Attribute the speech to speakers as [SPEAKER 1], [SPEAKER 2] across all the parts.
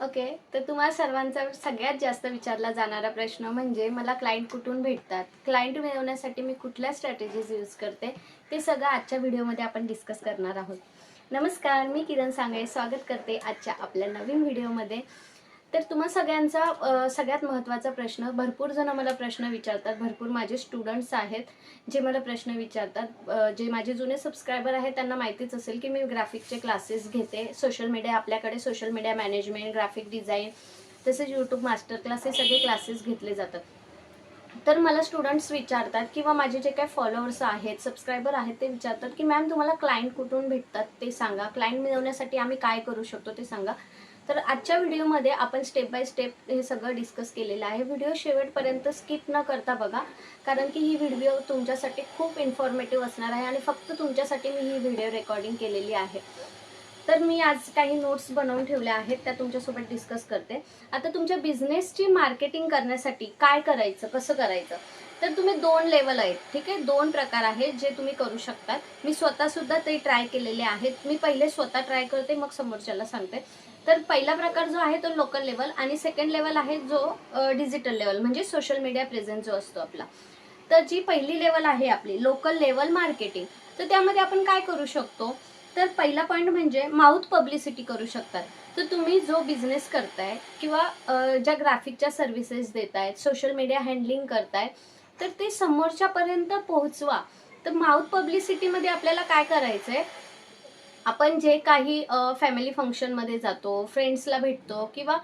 [SPEAKER 1] Okay तर तुम्हाला सर्वांचा सगळ्यात जास्त विचारला जाणारा प्रश्न म्हणजे मला क्लायंट कुठून भेटतात? क्लायंट मिळवण्यासाठी मी कुठल्या स्ट्रॅटेजीज यूज करते? ते सगळं आजच्या व्हिडिओमध्ये आपण डिस्कस करणार आहोत. नमस्कार मी किरण सांगळे. स्वागत करते आजच्या आपल्या नवीन व्हिडिओमध्ये तर तुम्हा सगळ्यांचा सगळ्यात महत्त्वाचा प्रश्न भरपूर जण मला प्रश्न विचारतात भरपूर माझे स्टुडंट्स आहेत जे मला प्रश्न विचारतात जे माझे जुने सबस्क्रायबर आहेत त्यांना माहितीच असेल की मी ग्राफिकचे क्लासेस घेते सोशल मीडिया आपल्याकडे social media management graphic design तसेच यूट्यूब मास्टर क्लास हे सगळे क्लासेस घेतले जातात. तर मला स्टुडंट्स विचारतात किंवा माझे जे काही फॉलोअर्स आहेत सबस्क्रायबर आहेत ते विचारतात की मॅम तुम्हाला क्लायंट कुठून भेटतात ते सांगा. क्लायंट मिळवण्यासाठी आम्ही काय करू शकतो ते सांगा. तर आजच्या व्हिडिओमध्ये आपण स्टेप बाय स्टेप हे सगळं डिस्कस केलेलं आहे. व्हिडिओ शेवटपर्यंत स्किप न करता बघा कारण की ही व्हिडिओ तुमच्यासाठी खूप इन्फॉर्मेटिव्ह असणार आहे आणि फक्त तुमच्यासाठी मी ही व्हिडिओ रेकॉर्डिंग केलेली आहे. तर मी आज काही नोट्स बनवून ठेवल्या आहेत त्या तुमच्यासोबत डिस्कस करते. आता तुमच्या बिझनेसची मार्केटिंग करण्यासाठी काय करायचं कसं करायचं? तर तुम्ही दोन लेवल आहेत ठीक आहे? दोन प्रकार आहेत जे तुम्ही करू शकतात. मी स्वतःसुद्धा ते ट्राय केलेले आहेत. मी पहिले स्वतः ट्राय करते मग समोरच्याला सांगते. तर पहिला प्रकार जो आहे तो लोकल लेवल आणि सेकंड लेवल आहे जो डिजिटल लेवल म्हणजे सोशल मीडिया प्रेझेंट जो असतो आपला. तर जी पहिली लेवल आहे आपली लोकल लेवल मार्केटिंग तर त्यामध्ये आपण काय करू शकतो? तर पहिला पॉईंट म्हणजे माउथ पब्लिसिटी करू शकतात. तर तुम्ही जो बिझनेस करताय किंवा ज्या ग्राफिकच्या सर्व्हिसेस देत आहेत सोशल मीडिया हँडलिंग करताय तर ते समोरच्यापर्यंत पोहोचवा. तर माउथ पब्लिसिटीमध्ये आपल्याला काय करायचं आहे आपण जे काही फॅमिली फंक्शनमध्ये जातो फ्रेंड्सला भेटतो किंवा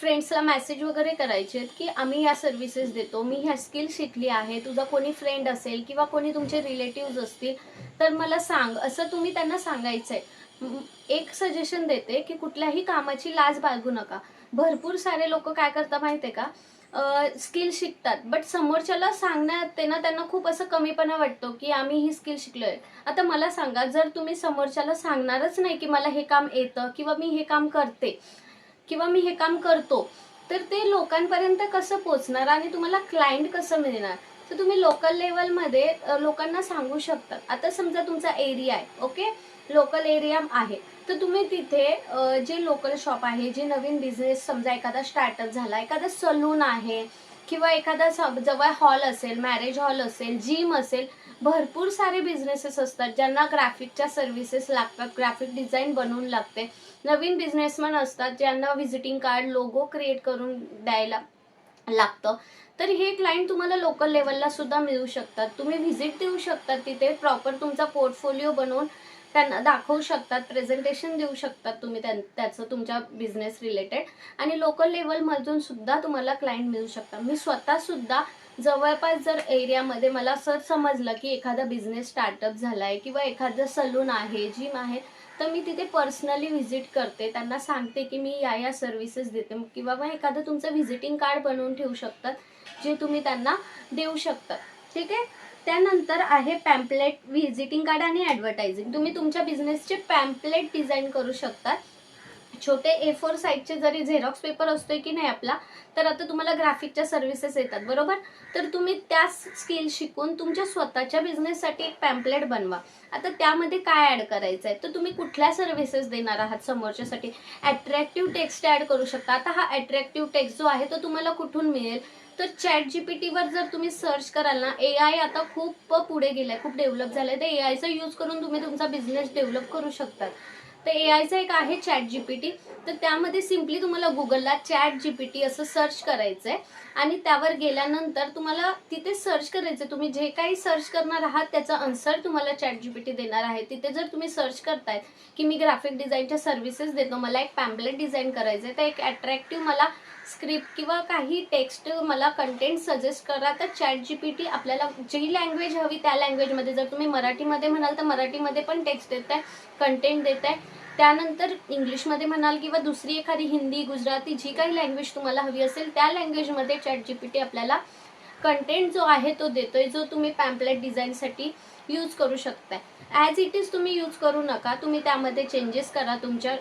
[SPEAKER 1] फ्रेंड्सला मेसेज वगैरे करायचे आहेत की आम्ही ह्या सर्व्हिसेस देतो मी ह्या स्किल शिकली आहे तुझा कोणी फ्रेंड असेल किंवा कोणी तुमचे रिलेटिव्ज असतील तर मला सांग असं तुम्ही त्यांना सांगायचं आहे एक सजेशन देते की कुठल्याही कामाची लाज बाळगू नका. भरपूर सारे लोक काय करता माहिती आहे का? स्किल शिकतात. बट समोरच्याला सांगण्यात ते ना त्यांना खूप असं कमीपणा वाटतो की आम्ही ही स्किल शिकलोय. आता मला सांगा जर तुम्ही समोरच्याला सांगणारच नाही की मला हे काम येतं किंवा मी हे काम करते किंवा मी हे काम करतो तर ते लोकांपर्यंत कसं पोचणार आणि तुम्हाला क्लायंट कसं मिळणार? तर तुम्ही लोकल लेवलमध्ये लोकांना सांगू शकतात आता समजा तुमचा एरिया आहे ओके लोकल एरिया आहे. तर तुम्ही तिथे जे लोकल शॉप आहे जे नवीन बिझनेस समजा एखादा स्टार्टअप झाला एखादा सलून आहे किंवा एखादा जवळ हॉल असेल मॅरेज हॉल असेल जिम असेल भरपूर सारे बिझनेसेस असतात ज्यांना ग्राफिकच्या सर्व्हिसेस लागतात ग्राफिक डिझाईन बनवून लागते. नवीन बिझनेसमॅन असतात ज्यांना व्हिजिटिंग कार्ड लोगो क्रिएट करून द्यायला लागतं. तर हे क्लायंट तुम्हाला लोकल लेवलला सुद्धा मिळू शकतात. तुम्ही व्हिजिट देऊ शकतात तिथे प्रॉपर तुमचा पोर्टफोलिओ बनवून त्यांना दाखवू शकतात प्रेझेंटेशन देऊ शकतात तुम्ही त्याचं तुमच्या बिझनेस रिलेटेड आणि लोकल लेवलमधून सुद्धा तुम्हाला क्लायंट मिळू शकतात. मी स्वतः सुद्धा जवळपास जर एरियामध्ये मला असं समजलं की एखादा बिझनेस स्टार्टअप झाला आहे किंवा एखादं सलून आहे जिम आहे तर मी तिथे पर्सनली व्हिजिट करते. त्यांना सांगते की मी या या सर्व्हिसेस देते. किंवा मग एखादं तुमचं व्हिजिटिंग कार्ड बनवून ठेवू शकतात जे तुम्ही त्यांना देऊ शकतात. ठीक आहे? त्यानंतर आहे पॅम्पलेट व्हिजिटिंग कार्ड आणि ॲडव्हर्टायझिंग तुम्ही तुमच्या बिझनेसचे पॅम्पलेट डिझाईन करू शकतात छोटे ए फोर साईजचे जरी झेरॉक्स पेपर असतोय की नाही आपला तर आता तुम्हाला ग्राफिकच्या सर्व्हिसेस येतात बरोबर? तर तुम्ही त्या स्किल शिकून तुमच्या स्वतःच्या बिझनेससाठी एक पॅम्पलेट बनवा. आता त्यामध्ये काय ॲड करायचं आहे तर तुम्ही कुठल्या सर्व्हिसेस देणार आहात समोरच्यासाठी? अट्रॅक्टिव्ह टेक्स्ट ॲड करू शकता. आता हा अट्रॅक्टिव्ह टेक्स्ट जो आहे तो तुम्हाला कुठून मिळेल? तर चॅट जी पी टीवर जर तुम्ही सर्च कराल ना ए आय आता खूप पुढे गेलाय खूप डेव्हलप झालंय. तर ए आयचा यूज करून तुम्ही तुमचा बिझनेस डेव्हलप करू शकतात तर ए आयचं एक आहे चॅट जी पी टी तर त्यामध्ये सिम्पली तुम्हाला गुगलला चॅट जी पी टी असं सर्च करायचं आहे आणि त्यावर गेल्यानंतर तुम्हाला तिथे सर्च करायचं तुम्ही जे काही सर्च करणार आहात त्याचा आन्सर तुम्हाला चॅट जी पी टी देणार आहे. तिथे जर तुम्ही सर्च करतायत की मी ग्राफिक डिझाईनच्या सर्व्हिसेस देतो मला एक पॅम्पलेट डिझाईन करायचं आहे तर एक अट्रॅक्टिव्ह मला स्क्रिप्ट किंवा काही टेक्स्ट मला कंटेंट सजेस्ट करा तर चॅट जी पी टी आपल्याला जी लँग्वेज हवी त्या लँग्वेजमध्ये जर तुम्ही मराठीमध्ये म्हणाल तर मराठीमध्ये पण टेक्स्ट देत आहे कंटेंट देत आहे. त्यानंतर इंग्लिशमध्ये म्हणाल किंवा दुसरी एखादी हिंदी गुजराती जी काही लँग्वेज तुम्हाला हवी असेल त्या लँग्वेजमध्ये चॅट जी पी टी आपल्याला कंटेंट जो आहे तो देतोय जो तुम्ही पॅम्पलेट डिझाईनसाठी यूज करू शकताय. ॲज इट इज तुम्ही यूज करू नका. तुम्ही त्यामध्ये चेंजेस करा तुमच्या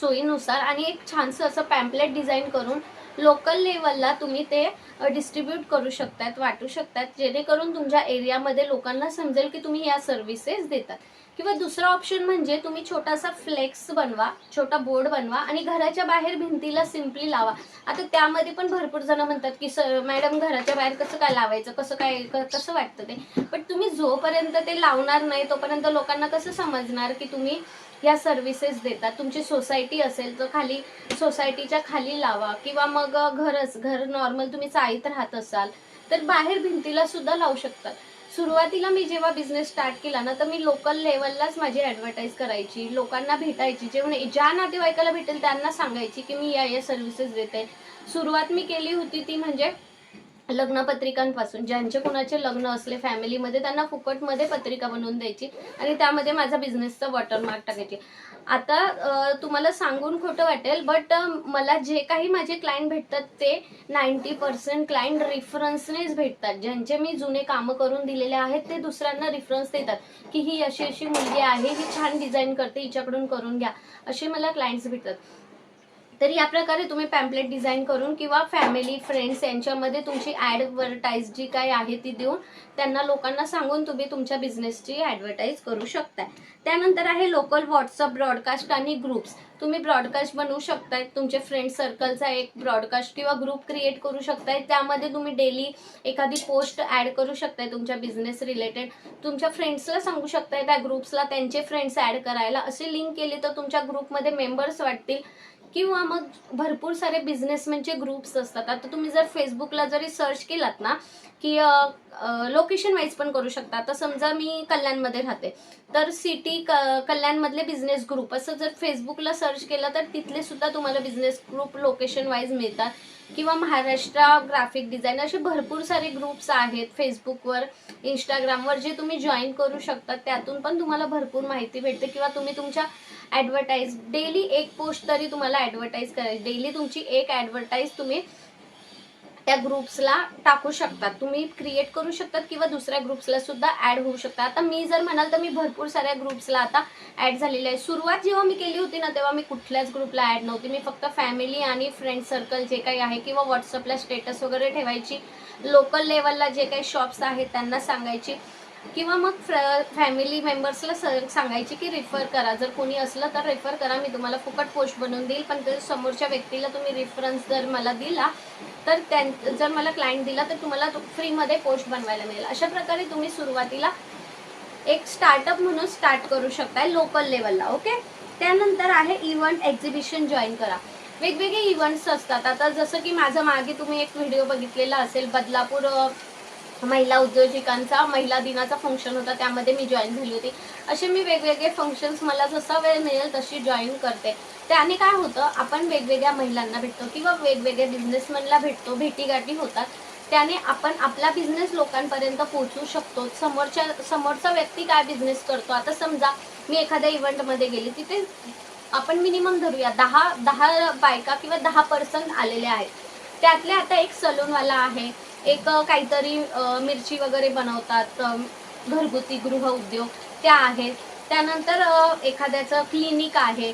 [SPEAKER 1] सोयीनुसार आणि एक छानसं असं पॅम्पलेट डिझाईन करून लोकल लेवलला तुम्ही ते डिस्ट्रीब्यूट करू शकतात वाटू शकतात जेणेकरून तुमच्या एरियामध्ये लोकांना समजेल की तुम्ही या सर्व्हिसेस देतात. किंवा दुसरा ऑप्शन म्हणजे तुम्ही छोटासा फ्लेक्स बनवा छोटा बोर्ड बनवा आणि घराच्या बाहेर भिंतीला सिम्पली लावा. आता त्यामध्ये पण भरपूर जण म्हणतात की सर मॅडम घराच्या बाहेर कसं काय लावायचं कसं काय कसं वाटतं ते? पण तुम्ही जोपर्यंत ते लावणार नाही तोपर्यंत लोकांना कसं समजणार की तुम्ही या सर्व्हिसेस देतात. तुमची सोसायटी असेल तर खाली सोसायटीच्या खाली लावा. किंवा मग घरच घर नॉर्मल तुम्ही चाळीत राहत असाल तर बाहेर भिंतीला सुद्धा लावू शकतात. सुरुवातीला मी जेव्हा बिझनेस स्टार्ट केला ना तर मी लोकल लेवललाच माझी ॲडव्हर्टाईज करायची लोकांना भेटायची. जेव्हा ज्या नातेवाईकाला भेटेल त्यांना सांगायची की मी या या सर्व्हिसेस देते. सुरुवात मी केली होती ती म्हणजे लग्नपत्रिकांपासून ज्यांचे कुणाचे लग्न असले फॅमिलीमध्ये त्यांना फुकटमध्ये पत्रिका बनवून द्यायची आणि त्यामध्ये माझा बिझनेसचं वॉटरमार्क टाकायची. आता तुम्हाला सांगून खोटं वाटेल बट मला जे काही माझे क्लायंट भेटतात ते नाईन्टी पर्सेंट क्लायंट रिफरन्सनेच भेटतात. ज्यांचे मी जुने कामं करून दिलेले आहेत ते दुसऱ्यांना रिफरन्स देतात की ही अशी अशी मुलगी आहे ही छान डिझाईन करते हिच्याकडून करून घ्या. असे मला क्लायंट्स भेटतात. तर या प्रकारे तुम्ही पॅम्पलेट डिझाईन करून किंवा फॅमिली फ्रेंड्स यांच्यामध्ये तुमची ॲडव्हर्टाईज जी काय आहे ती देऊन त्यांना लोकांना सांगून तुम्ही तुमच्या बिझनेसची ॲडव्हर्टाईज करू शकताय. त्यानंतर आहे लोकल व्हॉट्सअप ब्रॉडकास्ट आणि ग्रुप्स तुम्ही ब्रॉडकास्ट बनवू शकताय. तुमचे फ्रेंड सर्कलचा एक ब्रॉडकास्ट किंवा ग्रुप क्रिएट करू शकताय. त्यामध्ये तुम्ही डेली एखादी पोस्ट ॲड करू शकताय तुमच्या बिझनेस रिलेटेड तुमच्या फ्रेंड्सला सांगू शकताय. त्या ग्रुप्सला त्यांचे फ्रेंड्स ॲड करायला असे लिंक केली तर तुमच्या ग्रुपमध्ये मेंबर्स वाटतील. किंवा मग भरपूर सारे बिझनेसमॅनचे ग्रुप्स असतात. आता तुम्ही जर फेसबुकला जरी सर्च केलात ना की लोकेशन वाईज पण करू शकता. आता समजा मी कल्याणमध्ये राहते. तर सिटी क कल्याणमधले बिझनेस ग्रुप असं जर फेसबुकला सर्च केलं तर तिथले सुद्धा तुम्हाला बिझनेस ग्रुप लोकेशन वाईज मिळतात. किंवा महाराष्ट्र ग्राफिक डिझाईन असे भरपूर सारे ग्रुप्स आहेत फेसबुकवर इंस्टाग्रामवर जे तुम्ही जॉईन करू शकता त्यातून पण तुम्हाला भरपूर माहिती भेटते. किंवा तुम्ही तुमच्या ॲडव्हर्टाईज डेली एक पोस्ट तरी तुम्हाला ॲडव्हर्टाईज करायची. डेली तुमची एक ॲडव्हर्टाईज तुम्ही त्या ग्रुप्सला टाकू शकतात. तुम्ही क्रिएट करू शकतात किंवा दुसऱ्या ग्रुप्सला सुद्धा ॲड होऊ शकता आता मी जर म्हणाल तर मी भरपूर साऱ्या ग्रुप्सला आता ॲड झालेले आहे. सुरुवात जेव्हा मी केली होती ना तेव्हा मी कुठल्याच ग्रुपला ॲड नव्हती. मी फक्त फॅमिली आणि फ्रेंड सर्कल जे काही आहे किंवा व्हॉट्सअपला स्टेटस वगैरे ठेवायची लोकल लेवलला जे काही शॉप्स आहेत त्यांना सांगायची. किंवा मग फॅमिली मेंबर्सला स सांगायची की रेफर करा. जर कोणी असलं तर रेफर करा. मी तुम्हाला फुकट पोस्ट बनवून देईल. पण जर समोरच्या व्यक्तीला तुम्ही रेफरन्स जर मला दिला तर त्यां जर मला क्लायंट दिला तर तुम्हाला फ्रीमध्ये पोस्ट बनवायला मिळेल. अशा प्रकारे तुम्ही सुरुवातीला एक स्टार्टअप म्हणून स्टार्ट करू शकताय लोकल लेवलला ओके त्यानंतर आहे इव्हेंट एक्झिबिशन जॉईन करा. वेगवेगळे इव्हेंट्स असतात. आता जसं की माझं मागे तुम्ही एक व्हिडिओ बघितलेला असेल बदलापूर महिला उद्योजिकांचा महिला दिनाचा फंक्शन होता त्यामध्ये मी जॉईन झाली होती. असे मी वेगवेगळे फंक्शन्स मला जसा वेळ मिळेल तशी जॉईन करते. त्याने काय होतं आपण वेगवेगळ्या महिलांना भेटतो किंवा वेगवेगळ्या बिझनेसमॅनला भेटतो भेटीगाठी होतात. त्याने आपण आपला बिझनेस लोकांपर्यंत पोहोचू शकतो. समोरच्या समोरचा व्यक्ती काय बिझनेस करतो? आता समजा मी एखाद्या इव्हेंटमध्ये गेली तिथे आपण मिनिमम धरूया दहा दहा बायका किंवा दहा पर्सन आलेले आहेत. त्यातले आता एक सलूनवाला आहे. एक काहीतरी मिरची वगैरे बनवतात घरगुती गृह उद्योग त्या आहेत. त्यानंतर एखाद्याचं क्लिनिक आहे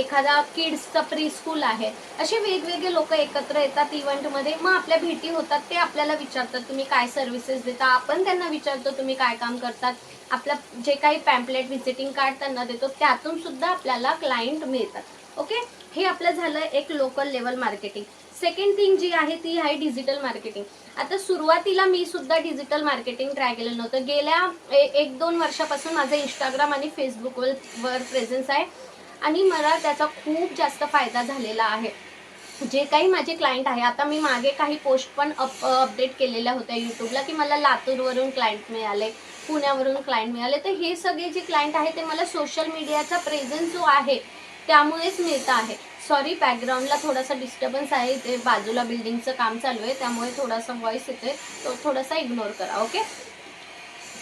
[SPEAKER 1] एखादा किड्सचं प्री स्कूल आहे. असे वेगवेगळे लोक एकत्र येतात इव्हेंटमध्ये. मग आपल्या भेटी होतात ते आपल्याला विचारतात तुम्ही काय सर्व्हिसेस देता? आपण त्यांना विचारतो तुम्ही काय काम करतात? आपलं जे काही पॅम्पलेट व्हिजिटिंग कार्ड त्यांना देतो त्यातून सुद्धा आपल्याला क्लायंट मिळतात. ओके? हे आपलं झालं एक local level marketing second thing जी आहे ती आहे डिजिटल मार्केटिंग आता सुरुवातीला मी सुद्धा डिजिटल मार्केटिंग ट्राय केलं नव्हतं. गेल्या ए- एक दोन वर्षापासून माझं इंस्टाग्राम आणि फेसबुकवर वर प्रेझेन्स आहे. आणि मला त्याचा खूप जास्त फायदा झालेला आहे. जे काही माझे क्लायंट आहे आता मी मागे काही पोस्ट पण अप अपडेट केलेल्या होत्या यूट्यूबला की मला लातूरवरून क्लायंट मिळाले पुण्यावरून क्लायंट मिळाले. तर हे सगळे जे क्लायंट आहे ते मला सोशल मीडियाचा प्रेझेन्स जो आहे त्यामुळेच मिळतं आहे. सॉरी बॅकग्राऊंडला थोडासा डिस्टर्बन्स आहे. इथे बाजूला बिल्डिंगचं काम चालू आहे. त्यामुळे थोडासा व्हॉइस येते तो थोडासा इग्नोर करा ओके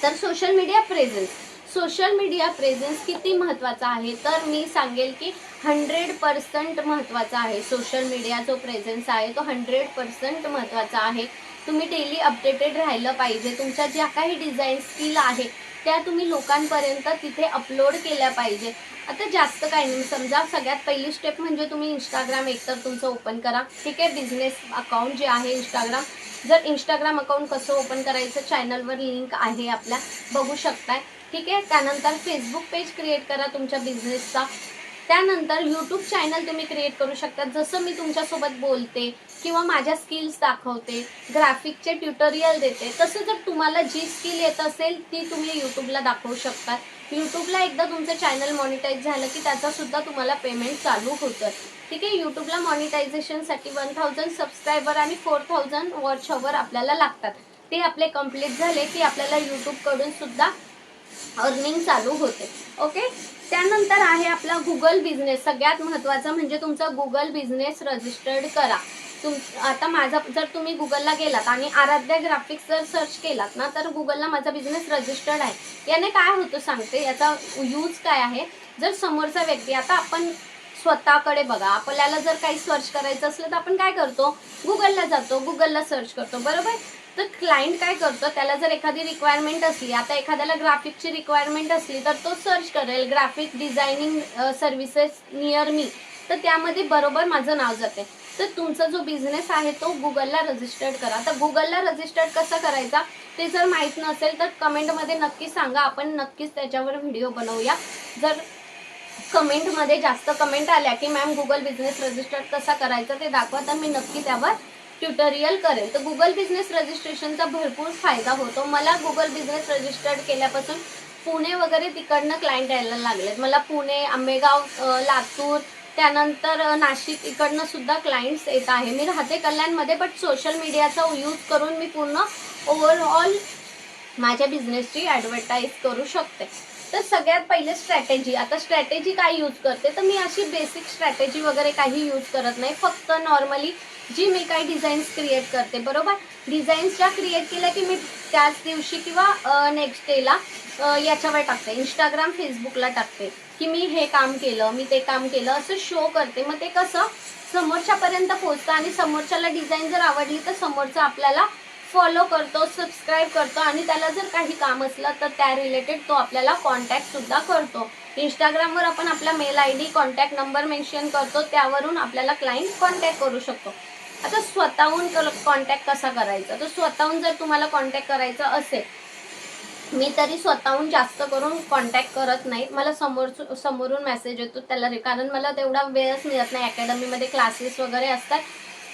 [SPEAKER 1] तर social media presence social media presence किती महत्त्वाचा आहे? तर मी सांगेल की हंड्रेड पर्सेंट महत्त्वाचा आहे. सोशल मीडिया जो प्रेझेन्स आहे तो हंड्रेड पर्सेंट महत्त्वाचा आहे. तुम्ही डेली अपडेटेड राहिलं पाहिजे. तुमच्या ज्या काही डिझाईन स्किल आहे त्या तुम्ही लोकांपर्यंत तिथे अपलोड केल्या पाहिजे. आता जास्त काही नाही. समजा सगळ्यात पहिली स्टेप म्हणजे तुम्ही इंस्टाग्राम एकतर तुमचं ओपन करा. ठीक आहे? बिझनेस अकाउंट जे आहे इंस्टाग्राम जर इंस्टाग्राम अकाउंट कसं ओपन करायचं? चॅनलवर लिंक आहे आपल्या. बघू शकताय. ठीक आहे? त्यानंतर फेसबुक पेज क्रिएट करा तुमच्या बिझनेसचा त्यानंतर यूट्यूब चॅनल तुम्ही क्रिएट करू शकता. जसं मी तुमच्यासोबत बोलते किंवा माझ्या स्किल्स दाखवते ग्राफिकचे ट्युटोरियल देते तसं जर तुम्हाला जी स्किल येत असेल ती तुम्ही यूट्यूबला दाखवू शकता. यूट्यूबला एकदा तुमचं चॅनल मॉनिटाईज झालं की त्याचासुद्धा तुम्हाला पेमेंट चालू होतं. ठीक आहे? यूट्यूबला मॉनिटायझेशनसाठी वन थाउजंड सबस्क्रायबर आणि फोर थाउजंड वॉच अवर आपल्याला लागतात. ते आपले कंप्लीट झाले की आपल्याला यूट्यूबकडून सुद्धा अर्निंग चालू होते. ओके? त्यानंतर आहे आपला गुगल बिझनेस सगळ्यात महत्त्वाचा म्हणजे तुमचा गुगल बिझनेस रजिस्टर्ड करा. तुम आता माझा जर तुम्ही गुगलला गेलात आणि आराध्या ग्राफिक्स जर सर्च केलात ना तर गुगलला माझा बिझनेस रजिस्टर्ड आहे. याने काय होतं सांगते याचा यूज काय आहे? जर समोरचा व्यक्ती आता आपण स्वतःकडे बघा आपल्याला जर काही सर्च करायचं असलं तर आपण काय करतो? गुगलला जातो गुगलला सर्च करतो बरोबर? तर क्लायंट काय करतो? त्याला जर एखादी रिक्वायरमेंट असली आता एखाद्याला ग्राफिकची रिक्वायरमेंट असली तर तो सर्च करेल graphic designing services near me तर त्यामध्ये बरोबर माझं नाव जाते. तर तुमचा जो बिझनेस आहे तो गुगलला रजिस्टर्ड करा. तर गुगलला रजिस्टर्ड कसा करायचा ते जर माहीत नसेल तर कमेंटमध्ये नक्की सांगा. आपण नक्कीच त्याच्यावर व्हिडिओ बनवूया. जर कमेंटमध्ये जास्त कमेंट आल्या की मॅम गुगल बिझनेस रजिस्टर्ड कसा करायचा ते दाखवा तर मी नक्की त्यावर ट्युटोरियल करेल तर गुगल बिझनेस रजिस्ट्रेशनचा भरपूर फायदा होतो. मला गुगल बिझनेस रजिस्टर्ड केल्यापासून पुणे वगैरे तिकडनं क्लायंट यायला लागलेत. मला पुणे आंबेगाव लातूर त्यानंतर नाशिक इकडनं सुद्धा क्लायंट्स येत आहे. मी राहते कल्याणमध्ये बट सोशल मीडियाचा यूज करून मी पूर्ण ओव्हरऑल माझ्या बिझनेसची ॲडव्हर्टाईज करू शकते. तर सगळ्यात पहिले स्ट्रॅटेजी आता स्ट्रॅटेजी काय यूज करते? तर मी अशी बेसिक स्ट्रॅटेजी वगैरे काही यूज करत नाही. फक्त नॉर्मली जी मी काही डिझाईन्स क्रिएट करते बरोबर? डिझाईन्स ज्या क्रिएट केल्या की मी त्याच दिवशी किंवा नेक्स्ट डेला याच्यावर टाकते. इंस्टाग्राम फेसबुकला टाकते. की मी हे काम केलं मी ते काम केलं असं शो करते. मग ते कसं? समोरच्यापर्यंत पोचतं आणि समोरच्याला डिझाईन जर आवडली तर समोरचा आपल्याला फॉलो करतो सबस्क्राईब करतो आणि त्याला जर काही काम असलं तर त्या रिलेटेड तो आपल्याला कॉन्टॅक्टसुद्धा करतो. इंस्टाग्रामवर आपण आपला mail I D contact number mention करतो त्यावरून आपल्याला क्लायंट कॉन्टॅक्ट करू शकतो. आता स्वतःहून कॉन्टॅक्ट कसा करायचा? तर स्वतःहून जर तुम्हाला कॉन्टॅक्ट करायचं असेल मी तरी स्वतःहून जास्त करून कॉन्टॅक्ट करत नाही मला समोर समोरून मेसेज येतो त्याला रे- कारण मला तेवढा वेळच मिळत नाही. अकॅडमीमध्ये क्लासेस वगैरे असतात.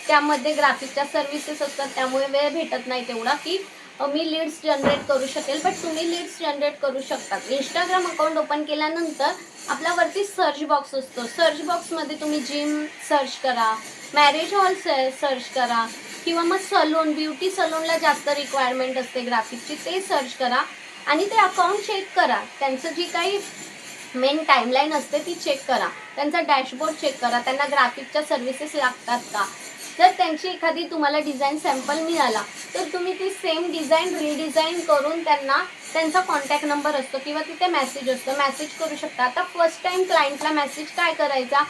[SPEAKER 1] त्यामध्ये ग्राफिकच्या सर्व्हिसेस असतात. त्यामुळे वेळ भेटत नाही तेवढा की मी लीड्स जनरेट करू शकेल. बट तुम्ही लीड्स जनरेट करू शकतात. इंस्टाग्राम अकाउंट ओपन केल्यानंतर आपल्यावरती सर्च बॉक्स असतो. सर्च बॉक्समध्ये तुम्ही जिम सर्च करा. मॅरेज हॉल सर्च करा. किंवा मग सलून ब्युटी सलूनला जास्त रिक्वायरमेंट असते ग्राफिकची ते सर्च करा आणि ते अकाउंट चेक करा. त्यांचं जी काही मेन टाईमलाईन असते ती चेक करा. त्यांचा डॅशबोर्ड चेक करा. त्यांना ग्राफिकच्या सर्व्हिसेस लागतात का? जर त्यांची एखादी तुम्हाला डिझाईन सॅम्पल मिळाला तर तुम्ही ती सेम डिझाईन रिडिझाईन करून त्यांना त्यांचा कॉन्टॅक्ट नंबर असतो किंवा तिथे मेसेज असतो. मेसेज करू शकता. आता फर्स्ट टाइम क्लायंटला मेसेज काय करायचा?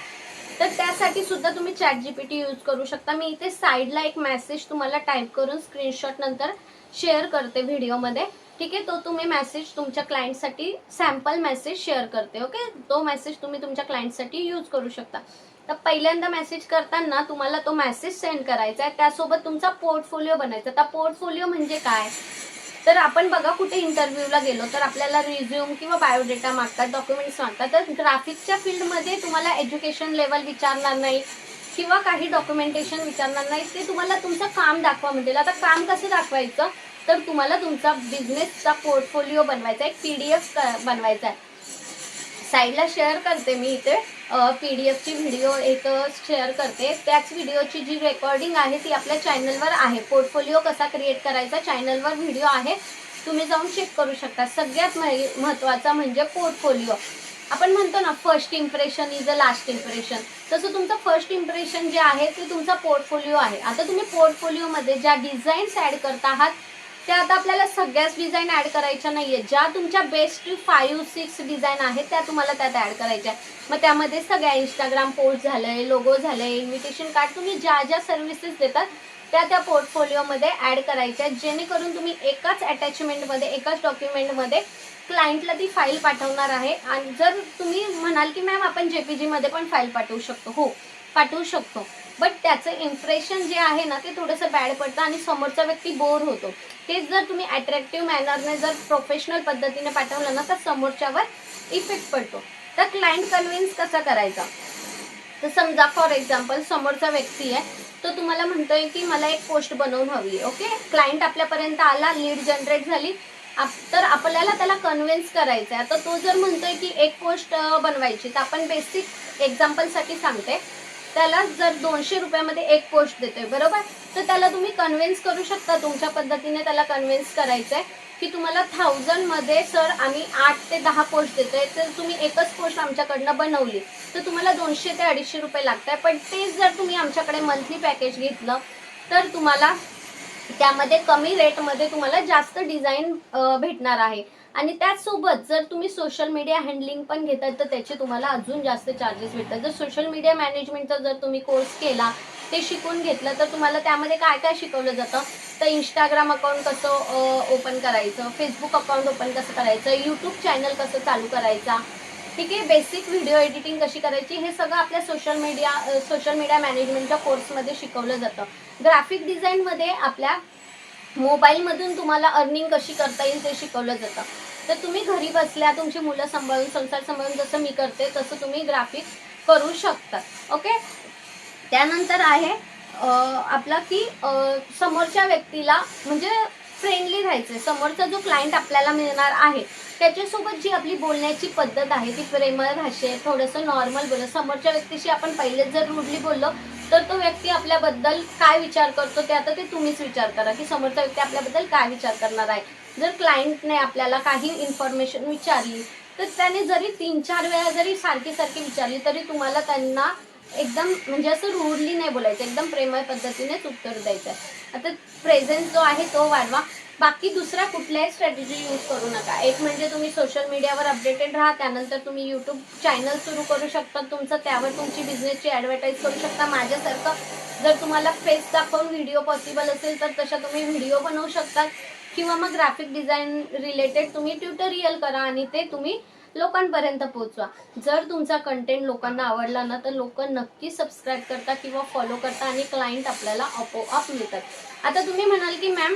[SPEAKER 1] तर त्यासाठी सुद्धा तुम्ही chat G P T use करू शकता. मी इथे साईडला एक मेसेज तुम्हाला टाईप करून स्क्रीनशॉट नंतर शेअर करते व्हिडिओमध्ये ठीक आहे? तो तुम्ही मेसेज तुमच्या क्लायंटसाठी सॅम्पल मेसेज शेअर करते ओके तो मेसेज तुम्ही तुमच्या क्लायंटसाठी यूज करू शकता. तर पहिल्यांदा मेसेज करताना तुम्हाला तो मेसेज सेंड करायचा आहे. त्यासोबत तुमचा पोर्टफोलिओ बनायचा आता पोर्टफोलिओ म्हणजे काय? तर आपण बघा कुठे इंटरव्ह्यूला गेलो तर आपल्याला रिझ्यूम किंवा बायोडेटा मागतात डॉक्युमेंट्स मागतात. तर ग्राफिक्सच्या फील्डमध्ये तुम्हाला एज्युकेशन लेवल विचारणार नाही किंवा काही डॉक्युमेंटेशन विचारणार नाही ते तुम्हाला तुमचं काम दाखवा म्हणतील. आता काम कसं दाखवायचं? तर तुम्हाला तुमचा बिझनेसचा पोर्टफोलिओ बनवायचा आहे एक पी डी एफ बनवायचा आहे. साईडला शेअर करते मी इथे. पी डी एफची व्हिडिओ एक शेअर करते. त्याच व्हिडिओची जी रेकॉर्डिंग आहे ती आपल्या चॅनलवर आहे. पोर्टफोलिओ कसा क्रिएट करायचा चॅनलवर व्हिडिओ आहे. तुम्ही जाऊन चेक करू शकता. सगळ्यात महत्त्वाचा म्हणजे पोर्टफोलिओ आपण म्हणतो ना first impression is a last impression तसं तुमचं फर्स्ट इम्प्रेशन जे आहे ते तुमचा पोर्टफोलिओ आहे. आता तुम्ही पोर्टफोलिओमध्ये ज्या डिझाईन्स ॲड करत आहात त्या आता आपल्याला सगळ्याच डिझाईन ॲड करायच्या नाही आहेत ज्या तुमच्या बेस्ट फाईव्ह सिक्स डिझाईन आहेत त्या तुम्हाला त्यात ॲड करायच्या आहेत. मग त्यामध्ये सगळ्या इंस्टाग्राम पोस्ट झालं लोगो झालं इन्व्हिटेशन कार्ड तुम्ही ज्या ज्या सर्व्हिसेस देतात त्या त्या पोर्टफोलिओमध्ये ॲड करायच्या आहेत. जेणेकरून तुम्ही एकाच अटॅचमेंटमध्ये एकाच डॉक्युमेंटमध्ये क्लायंटला ती फाईल पाठवणार आहे. आणि जर तुम्ही म्हणाल की मॅम आपण जे पी जीमध्ये पण फाईल पाठवू शकतो. हो पाठवू शकतो. बट त्याचं इम्प्रेशन जे आहे ना ते थोडंसं बॅड पडतं आणि समोरचा व्यक्ती बोर होतो. तेच जर तुम्ही अट्रॅक्टिव्ह मॅनरने जर प्रोफेशनल पद्धतीने पाठवलं ना तर समोरच्यावर इफेक्ट पडतो. तर क्लायंट कन्व्हिन्स कसा करायचा? तर समजा फॉर एक्झाम्पल समोरचा व्यक्ती आहे तो तुम्हाला म्हणतोय की मला एक पोस्ट बनवून हवी आहे ओके क्लायंट आपल्यापर्यंत आला लीड जनरेट झाली आप- तर आपल्याला त्याला कन्व्हिन्स करायचं आहे आता तो जर म्हणतोय की एक पोस्ट बनवायची तर आपण बेसिक एक्झाम्पलसाठी सांगते. त्याला जर दोनशे रुपयामध्ये एक पोस्ट देतोय बरोबर? तर त्याला तुम्ही कन्व्हिन्स करू शकता तुमच्या पद्धतीने त्याला कन्व्हिन्स करायचं आहे की तुम्हाला थाउजंडमध्ये सर आम्ही आठ ते दहा पोस्ट देतोय. तर तुम्ही एकच पोस्ट आमच्याकडनं बनवली तर तुम्हाला दोनशे ते अडीचशे रुपये लागत आहे पण तेच जर तुम्ही आमच्याकडे मंथली पॅकेज घेतलं तर तुम्हाला त्यामध्ये कमी रेटमध्ये तुम्हाला जास्त डिझाईन भेटणार आहे. आणि त्याचसोबत जर तुम्ही सोशल मीडिया हँडलिंग पण घेतात तर त्याचे तुम्हाला अजून जास्त चार्जेस भेटतात. जर सोशल मीडिया मॅनेजमेंटचा जर तुम्ही कोर्स केला ते शिकून घेतलं तर तुम्हाला त्यामध्ये काय काय शिकवलं जातं? तर इंस्टाग्राम अकाउंट कसं ओपन करायचं फेसबुक अकाउंट ओपन कसं करायचं यूट्यूब चॅनल कसं चालू करायचा? ठीक आहे? बेसिक व्हिडिओ एडिटिंग कशी करायची? हे सगळं आपल्या सोशल मीडिया सोशल मीडिया मॅनेजमेंटच्या कोर्समध्ये शिकवलं जातं. ग्राफिक डिझाईनमध्ये आपल्या मोबाईलमधून तुम्हाला अर्निंग कशी करता येईल ते शिकवलं जातं. तर तुम्ही घरी बसल्या तुमची मुलं सांभाळून संसार सांभाळून जसं मी करते तसं तुम्ही ग्राफिक करू शकता. ओके त्यानंतर आहे आपला की समोरच्या व्यक्तीला म्हणजे फ्रेंडली राहायचं समोरचा जो क्लायंट आपल्याला मिळणार आहे त्याच्यासोबत जी आपली बोलण्याची पद्धत आहे ती प्रेमळ भाषेत थोडंसं नॉर्मल बोलत समोरच्या व्यक्तीशी आपण पहिलेच जर रुडली बोललो तर तो व्यक्ती आपल्याबद्दल काय विचार करतो ते आता ते तुम्हीच विचार करा की समोरचा व्यक्ती आपल्याबद्दल काय विचार करणार आहे. जर क्लायंटने आपल्याला काही इन्फॉर्मेशन विचारली तर त्याने जरी तीन चार वेळा जरी सारखी सारखी विचारली तरी तुम्हाला त्यांना एकदम म्हणजे असं रूडली नाही बोलायचं एकदम प्रेमळ पद्धतीनेच उत्तर द्यायचं आहे. आता प्रेझेन्स जो आहे तो वाढवा. बाकी दुसरा कुठल्याही स्ट्रॅटेजी यूज करू नका. एक म्हणजे तुम्ही सोशल मीडियावर अपडेटेड राहा त्यानंतर तुम्ही यूट्यूब चॅनल सुरू करू शकता. तुमचं त्यावर तुमची बिझनेसची ॲडव्हर्टाईज करू शकता. माझ्यासारखं जर तुम्हाला फेस दाखवून व्हिडिओ पॉसिबल असेल तर तशा तुम्ही व्हिडिओ बनवू शकता. किंवा मग ग्राफिक डिझाईन रिलेटेड तुम्ही ट्युटोरियल करा आणि ते तुम्ही लोकांपर्यंत पोहोचवा. जर तुमचा कंटेंट लोकांना आवडला ना तर लोक नक्की सबस्क्राईब करता किंवा फॉलो करता आणि क्लायंट आपल्याला आपोआप मिळतात. आता तुम्ही म्हणाल की मॅम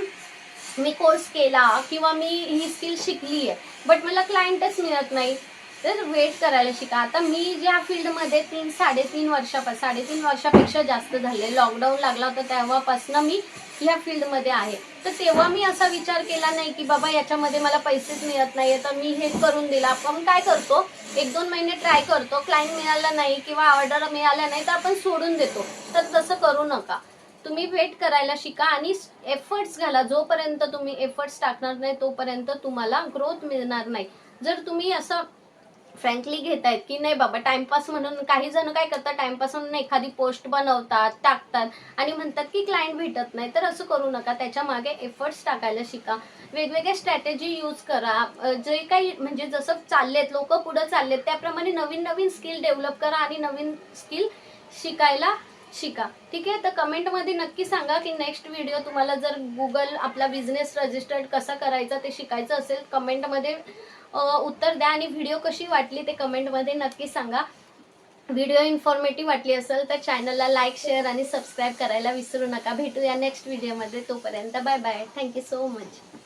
[SPEAKER 1] मी कोर्स केला किंवा मी ही स्किल शिकली आहे बट मला क्लायंटच मिळत नाही. तर वेट करायला शिका. आता मी ज्या फील्डमध्ये तीन साडेतीन वर्षापासून साडेतीन वर्षापेक्षा जास्त झाले लॉकडाऊन लागला होता तेव्हापासून मी ह्या फील्डमध्ये आहे. तर तेव्हा मी असा विचार केला नाही की बाबा याच्यामध्ये मला पैसेच मिळत नाही तर मी हे करून दिला. आपण काय करतो? एक दोन महिने ट्राय करतो क्लायंट मिळाला नाही किंवा ऑर्डर मिळाला नाही तर आपण सोडून देतो. तर तसं करू नका. तुम्ही वेट करायला शिका आणि एफर्ट्स घाला. जोपर्यंत तुम्ही एफर्ट्स टाकणार नाही तोपर्यंत तुम्हाला ग्रोथ मिळणार नाही. जर तुम्ही असं फ्रँकली आहेत की नाही बाबा टाइमपास म्हणून काही जण काय करतात टाइमपास म्हणून एखादी पोस्ट बनवतात टाकतात आणि म्हणतात की क्लायंट भेटत नाही तर असं करू नका. त्याच्यामागे एफर्ट्स टाकायला शिका. वेगवेगळ्या स्ट्रॅटेजी यूज करा. जे काही म्हणजे जसं चाललेत लोक पुढं चाललेत त्याप्रमाणे नवीन नवीन स्किल डेव्हलप करा आणि नवीन स्किल शिकायला शिका. ठीक आहे? तर कमेंटमध्ये नक्की सांगा की नेक्स्ट व्हिडिओ तुम्हाला जर गुगल आपला बिझनेस रजिस्टर्ड कसा करायचा ते शिकायचं असेल कमेंटमध्ये उत्तर द्या आणि व्हिडिओ कशी वाटली ते कमेंटमध्ये नक्की सांगा. व्हिडिओ इन्फॉर्मेटिव्ह वाटली असेल तर चॅनलला लाईक शेअर आणि सबस्क्राईब करायला विसरू नका. भेटूया नेक्स्ट व्हिडिओमध्ये तोपर्यंत bye bye thank you so much